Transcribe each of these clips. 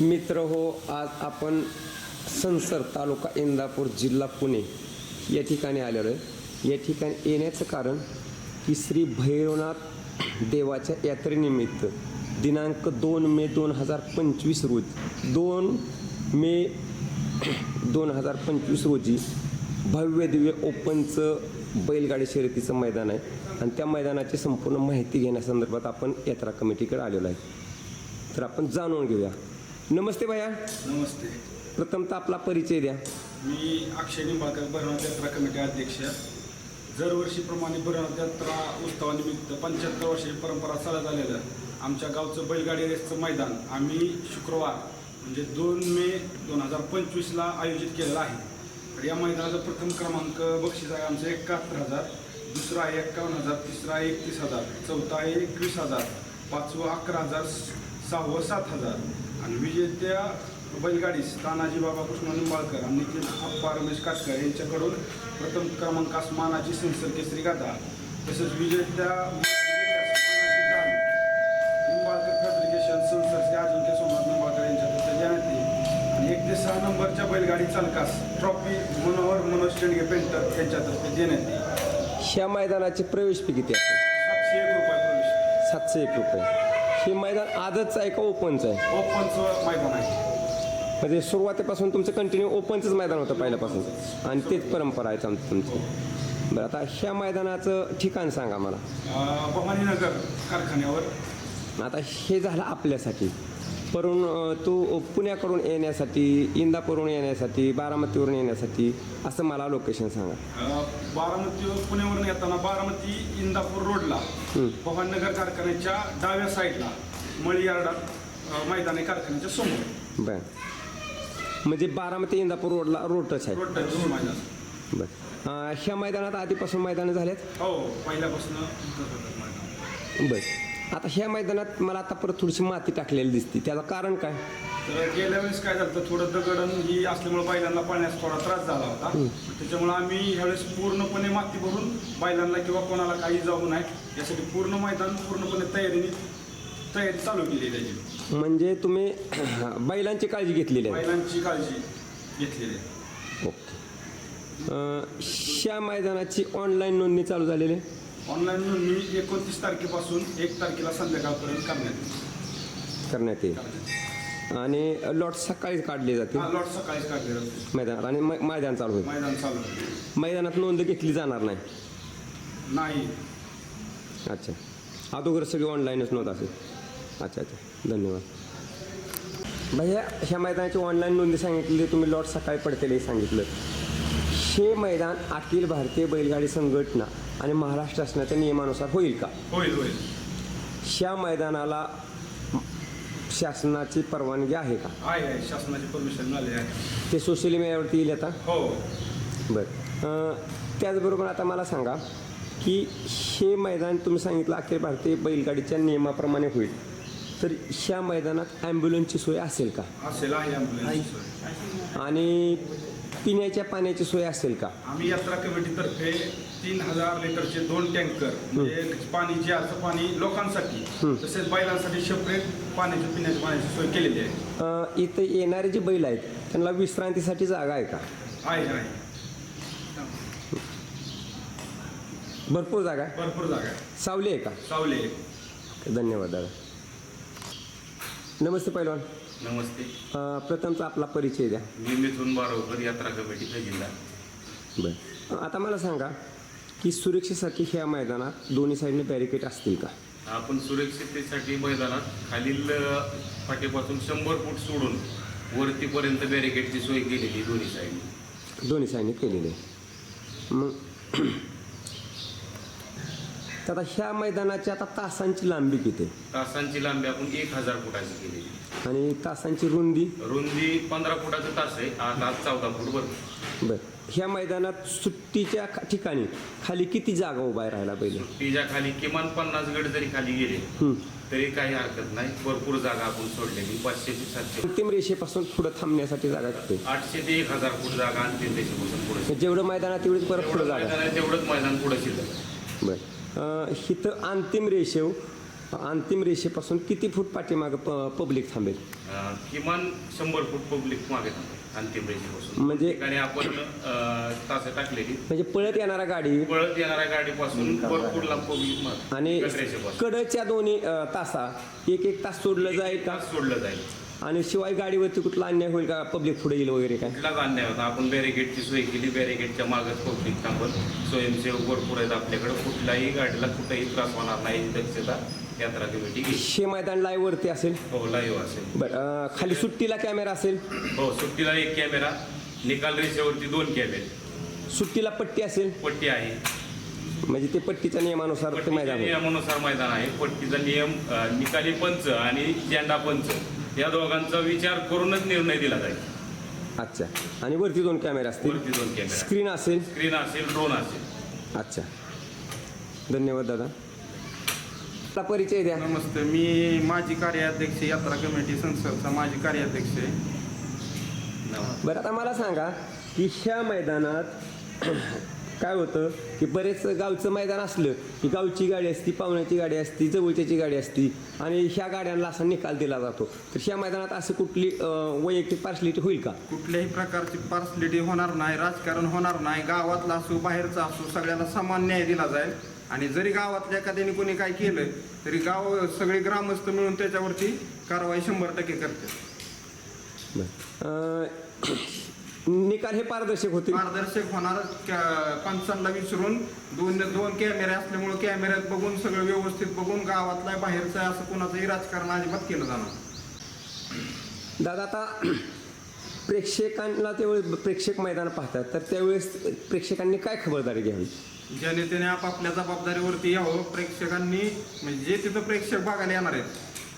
मित्र हो आज आपण संसर तालुका इंदापूर जिल्हा पुणे या ठिकाणी आलेलो आहे. या ठिकाणी येण्याचं कारण की श्री भैरवनाथ देवाच्या यात्रेनिमित्त दिनांक दोन मे दोन हजार पंचवीस रोजी दोन मे दोन हजार पंचवीस रोजी भव्य दिव्य ओपनचं बैलगाडी शर्यतीचं मैदान आहे. आणि त्या मैदानाची संपूर्ण माहिती घेण्यासंदर्भात आपण यात्रा कमिटीकडे आलेलो आहे. तर आपण जाणून घेऊया. नमस्ते भैया. नमस्ते. प्रथमतः आपला परिचय द्या. मी अक्षय निंबाळकर भरवणाथ यात्रा कमिटी अध्यक्ष. दरवर्षीप्रमाणे भरवणाथ यात्रा उत्सवानिमित्त पंच्याहत्तर वर्षाची परंपरा चालत आलेलं आमच्या गावचं बैलगाडी रेसचं मैदान आम्ही शुक्रवार म्हणजे दोन मे दोन हजार पंचवीसला आयोजित केलेलं आहे. तर या मैदानाचा प्रथम क्रमांक बक्षीस आहे आमचं एकाहत्तर हजार दुसरा आहे एक्कावन्न हजार तिसरा आहे एकतीस हजार चौथा आहे एकवीस हजार पाचवं अकरा हजार सहावं सात हजार. आणि विजेत्या बैलगाडीस तानाजी बाबा कृष्ण निंबाळकर आणि नितीन अप्पा रमेश काटकर यांच्याकडून प्रथम क्रमांकास मानाची संसर केसरी गाथा. तसेच विजेत्या निंबाळकर फॅब्रिकेशन श्री अजिंक्य सोमनाथ निंबाळकर यांच्यातर्फे देण्यात येईल आणि एक ते सहा नंबरच्या बैलगाडी चालकास ट्रॉफी मनोहर मनोज शेंडगे पेंटर यांच्यातर्फे देण्यात येईल. ह्या मैदानाची प्रवेश फी किती आहे? सातशे एक रुपये प्रवेश सातशे एक रुपये. हे मैदान आजच आहे का ओपनचं आहे? ओपनचं मैदान आहे. म्हणजे सुरुवातीपासून तुमचं कंटिन्यू ओपनचंच मैदान होतं पहिल्यापासून. आणि तेच परंपरा आहे आमची तुमची. बरं आता ह्या मैदानाचं ठिकाण सांगा मला. अं, भवानीनगर कारखान्यावर. आता हे झालं आपल्यासाठी. परून तू पुण्याकडून येण्यासाठी इंदापूरवरून येण्यासाठी बारामतीवरून येण्यासाठी असं मला लोकेशन सांगा. बारामती पुण्यावरून येताना बारामती इंदापूर रोडला. पवननगर कारखान्याच्या डाव्या साईडला मळी यार्डात अ, मैदान आहे कारखान्याच्या समोर. बरं. म्हणजे बारामती इंदापूर रोडला रोडच आहे रोड टच मैदान. बरं. अं, ह्या मैदानात आधीपासून मैदानं झालेत? हो पहिल्यापासून मैदान. बरं. आता ह्या मैदानात मला आता परत थोडीशी माती टाकलेली दिसते. त्याचं कारण काय? तर गेल्या वेळेस काय झालं थोडं दगडण ही असल्यामुळे बैलांना पळण्यास थोडा त्रास झाला होता. त्याच्यामुळे आम्ही ह्यावेळेस पूर्णपणे माती भरून बैलांना किंवा कोणाला काही जाऊ नये यासाठी पूर्ण मैदान पूर्णपणे तयारीने तयारी चालू केली आहे त्याची. म्हणजे तुम्ही बैलांची काळजी घेतलेली आहे? बैलांची काळजी घेतलेली आहे. ओके. अं, ह्या मैदानाची ऑनलाईन नोंदणी चालू झालेली आहे? ऑनलाईन नोंदणी एकोणतीस तारखेपासून एक तारखेला संध्याकाळपर्यंत करण्यात येईल. करण्यात येईल. आणि लॉट सकाळीच काढले जातील. हा लॉट सकाळीच काढले जाते मैदानात. आणि मै- मैदान चालू होईल. मैदान चालू आहे. मैदानात नोंद घेतली जाणार नाही. नाही. अच्छा. अगोदर सगळी ऑनलाईनच नोंद असेल. अच्छा अच्छा. धन्यवाद. भैया ह्या मैदानाची ऑनलाईन नोंदी सांगितली तुम्ही लॉट सकाळी पडतेले हे सांगितलं. हे मैदान अखिल भारतीय बैलगाडी संघटना आणि महाराष्ट्र शासनाच्या नियमानुसार होईल का? होईल होईल. ह्या मैदानाला शासनाची परवानगी आहे का? आहे आहे. शासनाची परमिशन मिळाली आहे. ते सोशल मीडियावरती येईल आता? हो. बरं. अं, त्याचबरोबर आता मला सांगा की हे मैदान तुम्ही सांगितलं अखिल भारतीय बैलगाडीच्या नियमाप्रमाणे होईल. तर ह्या मैदानात ॲम्ब्युलन्सची सोय असेल का? असेल आहे. आणि पिण्याच्या पाण्याची सोय असेल का? आम्ही यात्रा कमिटीतर्फे तीन हजार लिटरचे दोन टँकर म्हणजे पाणी जे असं पाणी लोकांसाठी तसेच बैलांसाठी सेपरेट पाण्याची पिण्याच्या पाण्याची सोय केलेली आहे. अं, इथं येणारे जे बैल आहेत त्यांना विश्रांतीसाठी जागा आहे का? आहे आहे. भरपूर जागा आहे? भरपूर जागा आहे. सावली आहे का? सावले धन्यवाद दादा. नमस्ते पैलवान. नमस्ते. अं, प्रथमचा आपला परिचय द्या. मी मिथून बारोकर यात्रा कमिटीचा जिल्हा. बरं. आता मला सांगा की सुरक्षेसाठी ह्या मैदानात दोन्ही साईडने बॅरिकेड असतील का? आपण सुरक्षिततेसाठी मैदानात खालील अ, फाटीपासून शंभर फूट सोडून वरतीपर्यंत बॅरिकेडची सोय केलेली दोन्ही साईडनी. दोन्ही साईडने केलेले आहे. मग तर आता ह्या मैदानाची आता तासांची लांबी किती आहे? तासांची लांबी आपण एक हजार फुटाची केलेली आणि तासांची रुंदी? रुंदी पंधरा फुटाचं तास आहे. आत चौदा फूट बरं बरं. ह्या मैदानात सुट्टीच्या ख- ठिकाणी खाली किती जागा उभा राहायला पहिले? तिच्या खाली किमान पन्नास गड जरी खाली गेले हं. तरी काही हरकत नाही. भरपूर जागा आपण सोडलेली. पाचशे ते सातशे. अंतिम रेषेपासून पुढं थांबण्यासाठी जागा किती? आठशे ते एक हजार फूट जागा अंतिम देशापासून पुढे. जेवढं मैदानात तेवढीच परत पुढं जागा. तेवढंच मैदान पुढे शिल्लक बरं. इथं अंतिम रेषेव अंतिम रेषेपासून किती फूट पाठीमागं प पब्लिक थांबेल? किमान शंभर फूट पब्लिक मागे थांबेल अंतिम रेषेपासून. म्हणजे- ठिकाणी आपण तास टाकलेली. म्हणजे पळत येणारा गाडी पळत येणाऱ्या गाडीपासून भरपूर लांब पब्लिक मागे आणि रेषेपासून कडच्या दोन्ही तासा एक एक तास सोडलं जाईल तास सोडलं जाईल. आणि शिवाय गाडीवरती कुठला अन्याय होईल का? पब्लिक पुढे येईल वगैरे काय? कुठलाच अन्याय होता आपण बॅरिगेटची सोय केली. बॅरिगेटच्या मागच पब्लिक थांबल स्वयंसेवक भरपूर आहेत आपल्याकडे. कुठल्याही गाडीला कुठेही त्रास होणार नाही. दक्षता यात्रा कमिटी घेईल. शे मैदान लाईव्ह वरती असेल? हो लाईव्ह असेल. बरं अ, खाली सुट्टीला कॅमेरा असेल? हो सुट्टीला एक कॅमेरा निकाल रेषेवरती दोन कॅमेरे सुट्टीला पट्टी असेल? पट्टी आहे. म्हणजे ते पट्टीच्या नियमानुसार ते पट्टीच्या मैदान होईल. नियमानुसार मैदान आहे. पट्टीचा नियम अ, निकाली पंच आणि झेंडा पंच. या दोघांचा विचार करूनच निर्णय दिला जाईल. अच्छा. आणि वरती दोन कॅमेरे असतील? वरती दोन कॅमेरा स्क्रीन असेल? स्क्रीन असेल ड्रोन असेल. अच्छा. धन्यवाद दादा. आपला परिचय द्या. नमस्ते. मी माजी कार्याध्यक्ष यात्रा कमिटी संसदचा माजी कार्याध्यक्ष आहे. बरं आता मला सांगा की ह्या मैदानात काय होतं की बरेच गावचं मैदान असलं की गावची गाडी असती पाहुण्याची गाडी असती जवळच्याची गाडी असती आणि ह्या गाड्यांना असा निकाल दिला जातो. तर ह्या मैदानात अशी कुठली अं, वैयक्तिक पार्सलिटी होईल का? कुठल्याही प्रकारची पार्सलिटी होणार नाही राजकारण होणार नाही. गावातला असो बाहेरचा असो सगळ्याला समान न्याय दिला जाईल. आणि जरी गावातल्या एखाद्याने कोणी काय केलं तरी गाव सगळे ग्रामस्थ मिळून त्याच्यावरती कारवाई शंभर टक्के करते बरं. अं, निकाल हे पारदर्शक होतील. पारदर्शक होणार. क- पंचांना विचारून दोन दोन कॅमेरे असल्यामुळे कॅमेऱ्यात बघून सगळं व्यवस्थित बघून गावातला बाहेरचा असं कोणाचंही राजकारण अजिबात केलं जाणार. दादा आता प्रेक्षकांना त्यावेळेस प्रेक्षक मैदान पाहतात तर त्यावेळेस प्रेक्षकांनी काय खबरदारी घ्यावी? जनतेने आपापल्या जबाबदारीवरती यावं. प्रेक्षकांनी म्हणजे जे तिथं प्रेक्षक बघायला येणार आहेत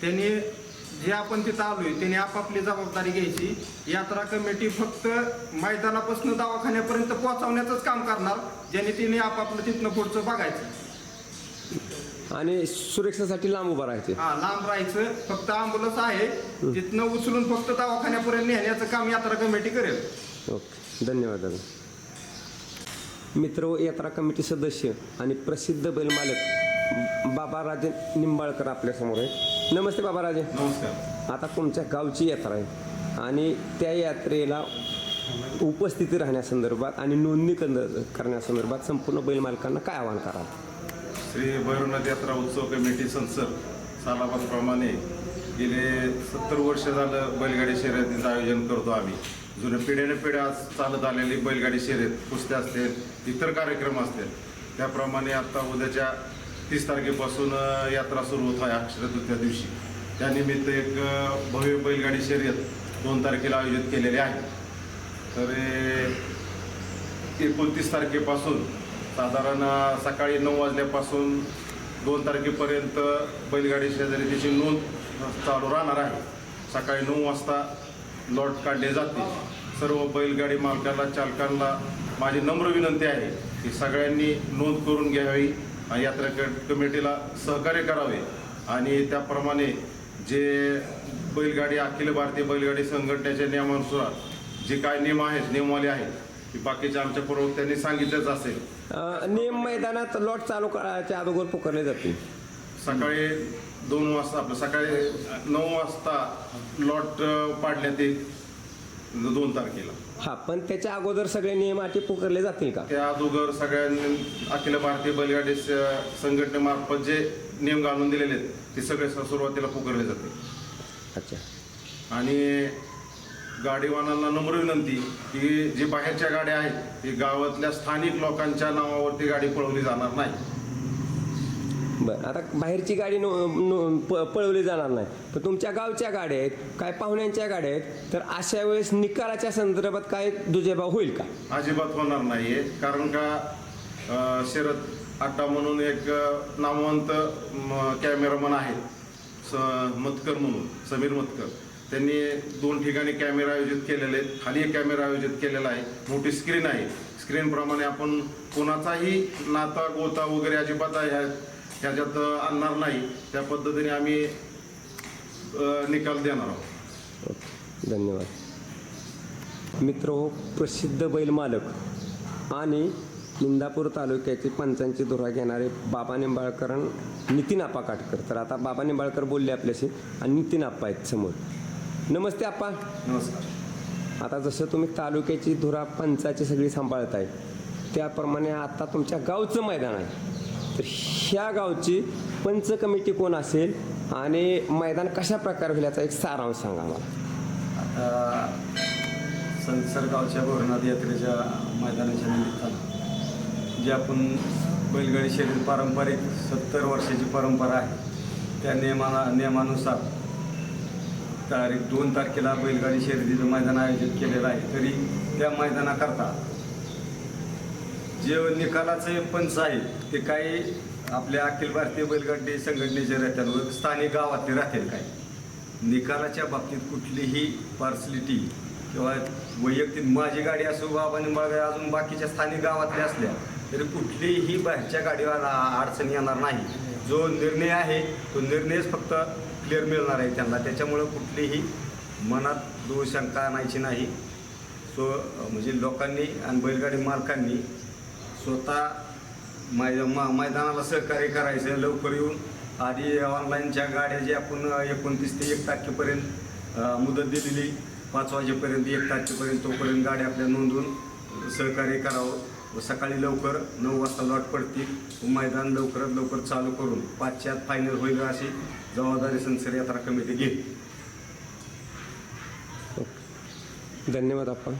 त्यांनी जे आपण तिथं आलोय त्यांनी आपापली जबाबदारी घ्यायची. यात्रा कमिटी फक्त मैदानापासून दवाखान्यापर्यंत पोहोचवण्याचंच काम करणार ज्याने तिने आपापलं तिथनं पुढचं बघायचं. आणि सुरक्षेसाठी लांब उभं राहायचे. हा लांब राहायचं. फक्त अँब्युलन्स आहे. तिथनं उचलून फक्त दवाखान्यापर्यंत नेण्याचं काम यात्रा कमिटी करेल. ओके. धन्यवाद दादा. मित्र व यात्रा कमिटी सदस्य आणि प्रसिद्ध बैल मालक बाबा राजे निंबाळकर आपल्यासमोर आहे नमस्ते बाबा राजे नमस्कार. आता तुमच्या गावची यात्रा आहे. आणि त्या यात्रेला उपस्थिती राहण्यासंदर्भात आणि नोंदणी कंद- करण्यासंदर्भात संपूर्ण बैल मालकांना काय आवाहन कराल? श्री भैरवनाथ यात्रा उत्सव कमिटी संसद सालाबादप्रमाणे गेले सत्तर वर्ष झालं बैलगाडी शर्यतीचं आयोजन करतो आम्ही. जुने पिढ्याने पिढ्या आज चालत आलेली बैलगाडी शर्यत कुस्त्या असतील इतर कार्यक्रम असतील त्याप्रमाणे आता उद्याच्या तीस तारखेपासून यात्रा सुरू होत आहे अक्षरतृतीया दिवशी. त्यानिमित्त एक भव्य बैलगाडी शर्यत दोन तारखेला आयोजित केलेली आहे. तर एकोणतीस तारखेपासून साधारण सकाळी नऊ वाजल्यापासून दोन तारखेपर्यंत बैलगाडी शेजारी नोंद चालू राहणार आहे. सकाळी नऊ वाजता लॉट काढले जाते. सर्व बैलगाडी मालकाला चालकांना माझी नम्र विनंती आहे की सगळ्यांनी नोंद करून घ्यावी. यात्रा कमिटीला सहकार्य करावे. आणि त्याप्रमाणे जे बैलगाडी अखिल भारतीय बैलगाडी संघटनेच्या नियमानुसार जे काय नियम आहेत नियमावली आहेत बाकीच्या आमच्या प्रवक्त्यांनी सांगितलंच असेल. नियम मैदानात लॉट चालू करायच्या अगोदर पुकारले जातील. सकाळी दोन वाजता आपलं सकाळी नऊ वाजता लॉट पाडण्यात येईल. दोन तारखेला. हा पण त्याच्या अगोदर सगळे नियम अटी पुकारले जातील का? त्या अगोदर सगळ्यांनी अखिल भारतीय बैलगाडी स- संघटनेमार्फत जे नियम घालून दिलेले आहेत ते सगळे स- सुरुवातीला पुकारले जाते अच्छा. आणि गाडीवानांना नम्र विनंती की जी बाहेरच्या गाड्या आहेत ती गावातल्या स्थानिक लोकांच्या नावावरती गाडी पळवली जाणार नाही. बरं आता बाहेरची गाडी नो, नो, प- पळवली जाणार नाही. पण तुमच्या गावच्या गाड्या आहेत काय पाहुण्यांच्या गाड्या आहेत तर अशा वेळेस निकालाच्या संदर्भात काय दुजेभाव होईल का? अजिबात होणार नाहीये. कारण का अ, शरद आट्टा म्हणून एक अ, नामवंत कॅमेरामन आहेत. स मतकर म्हणून समीर मतकर. त्यांनी दोन ठिकाणी कॅमेरा आयोजित केलेले आहेत. खाली एक कॅमेरा आयोजित केलेला आहे. मोठी स्क्रीन आहे. स्क्रीनप्रमाणे आपण कोणाचाही नाता गोता वगैरे अजिबात ह्या ह्याच्यात आणणार नाही. त्या पद्धतीने आम्ही निकाल देणार आहोत. ओके. धन्यवाद. मित्र हो प्रसिद्ध बैल मालक आणि इंदापूर तालुक्याचे पंचांची धुरा घेणारे बाबा निंबाळकर नितीन आप्पा काटकर. तर आता बाबा निंबाळकर बोलले आपल्याशी आणि नितीन आप्पा आहेत समोर. नमस्ते आप्पा. नमस्कार. आता जसं तुम्ही तालुक्याची धुरा पंचाची सगळी सांभाळत आहे त्याप्रमाणे आता तुमच्या गावचं मैदान आहे. तर ह्या गावची पंच कमिटी कोण असेल आणि मैदान कशा प्रकारे होईल याचा एक सारांश सांगा मला. आता संसर्गावच्या भरनाथ यात्रेच्या मैदानाच्या निमित्तानं जे आपण बैलगाडी शर्यत पारंपरिक सत्तर वर्षाची परंपरा आहे त्या नियमाना नियमानुसार तारीख दोन तारखेला बैलगाडी शर्यतीचं मैदान आयोजित केलेलं आहे. तरी त्या मैदानाकरता जे निकालाचे पंच आहेत ते काही आपल्या अखिल भारतीय बैलगाडी संघटनेचे राहतील व स्थानिक गावातले राहतील काही निकालाच्या बाबतीत कुठलीही पार्सलिटी किंवा वैयक्तिक माझी गाडी असो बाबा निंबाळगाडी अजून बाकीच्या स्थानिक गावातल्या असल्या तरी कुठलीही बाहेरच्या गाडीवाला अडचण येणार नाही. जो निर्णय आहे तो निर्णयच फक्त क्लिअर मिळणार आहे त्यांना. त्याच्यामुळं कुठलीही मनात दोष शंका आणायची नाही. सो म्हणजे लोकांनी आणि बैलगाडी मालकांनी स्वतः मैदा मा- मैदानाला सहकार्य करायचं लवकर येऊन आधी ऑनलाईनच्या गाड्या जे आपण एकोणतीस ते एक तारखेपर्यंत मुदत दिलेली पाच वाजेपर्यंत एक तारखेपर्यंत तोपर्यंत गाड्या आपल्या नोंदवून सहकार्य करावं. व सकाळी लवकर नऊ वाजता लॉट पडतील मैदान लवकरात लवकर चालू करून पाचच्यात फायनल होईल अशी जबाबदारी संसद यात्रा कमिटी घेईल. धन्यवाद आपण.